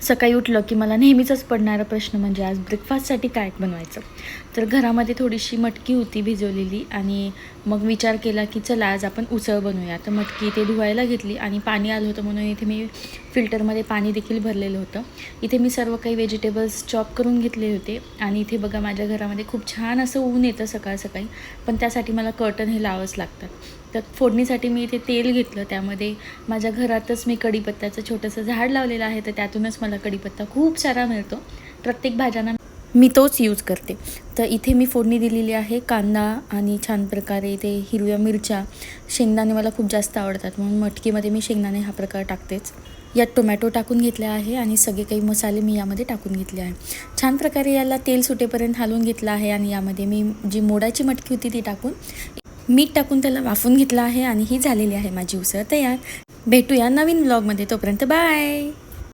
सकाळी उठलं की मला नेहमीचाच पडणारा प्रश्न म्हणजे आज ब्रेकफास्टसाठी काय बनवायचं? तर घरामध्ये थोडीशी मटकी होती भिजवलेली आणि मग विचार केला की चला आज आपण उसळ बनवूया. तर मटकी ते धुवायला घेतली आणि पाणी आलं होतं म्हणून इथे मी फिल्टरमध्ये पाणी देखील भरलेलं होतं. इथे मी सर्व काही व्हेजिटेबल्स चॉप करून घेतले होते आणि इथे बघा माझ्या घरामध्ये खूप छान असं ऊन येतं सकाळ सकाळी पण त्यासाठी मला कर्टन हे लावंच लागतात तर फोडणीसाठी मी इथे तेल घेतलं. त्यामध्ये माझ्या घरातच मी कढीपत्त्याचं छोटंसं झाड लावलेलं आहे तर त्यातूनच मला कढीपत्ता खूप सारा मिळतो. प्रत्येक भाज्यांना मी तोच यूज करते. तर इथे मी फोडणी दिलेली आहे कांदा आणि छान प्रकारे इथे हिरव्या मिरच्या. शेंगदाणे मला खूप जास्त आवडतात म्हणून मटकीमध्ये मी शेंगदाणे हा प्रकार टाकतेच. यात टोमॅटो टाकून घेतले आहे आणि सगळे काही मसाले मी यामध्ये टाकून घेतले आहे. छान प्रकारे याला तेल सुटेपर्यंत हलवून घेतलं आहे आणि यामध्ये मी जी मोडाची मटकी होती ती टाकून मीठ टाकून त्याला वाफून घेतलं आहे आणि ही झालेली आहे माझी उसळ तयार. भेटूया नवीन ब्लॉगमध्ये तोपर्यंत बाय